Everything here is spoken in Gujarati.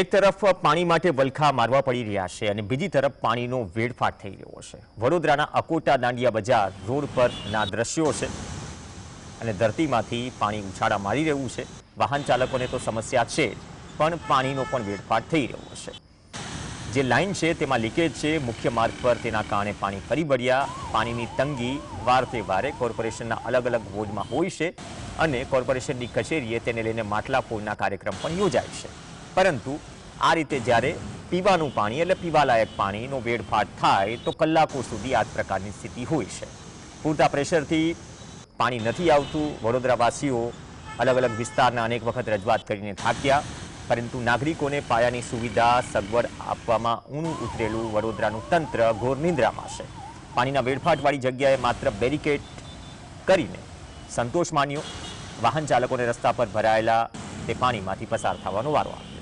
એક તરફ પાણી માટે વલખા મારવા પડી રહ્યા છે અને બીજી તરફ પાણીનો વેડફાટ થઈ રહ્યો છે વડોદરાના અકોટા દાંડિયા બજાર રોડ પરના દ્રશ્યો છે અને ધરતીમાંથી પાણી ઉછાળા મારી રહ્યું છે વાહન ચાલકોને તો સમસ્યા છે પણ પાણીનો પણ વેડફાટ થઈ રહ્યો છે જે લાઇન છે તેમાં લીકેજ છે મુખ્ય માર્ગ પર તેના કારણે પાણી ફરી બળ્યા પાણીની તંગી વાર તે વારે કોર્પોરેશનના અલગ અલગ વોર્ડમાં હોય છે અને કોર્પોરેશનની કચેરીએ તેને લઈને માટલા ફોડના કાર્યક્રમ પણ યોજાય છે પરંતુ આ રીતે જારે પીવાનું પાણી એટલે પીવાલાયક પાણીનો વેડફાટ થાય તો કલાકો સુધી આ પ્રકારની સ્થિતિ હોય છે ફૂટા પ્રેશરથી પાણી નથી આવતું વરોદરાવાસીઓ અલગ અલગ વિસ્તારના અનેક વખત રજવાત કરીને થાક્યા પરંતુ નાગરિકોને પાણીની સુવિધા સગવડ આપવામાં ઊનું ઉતરેલું વરોદરાનું તંત્ર ઘોર નિંદ્રામાં છે પાણીના વેડફાટવાળી જગ્યાએ માત્ર બેરિકેટ કરીને સંતોષ માનીઓ વાહન ચાલકોને રસ્તા પર ભરાયેલા તે પાણીમાંથી પસાર થવાનો વારો આવે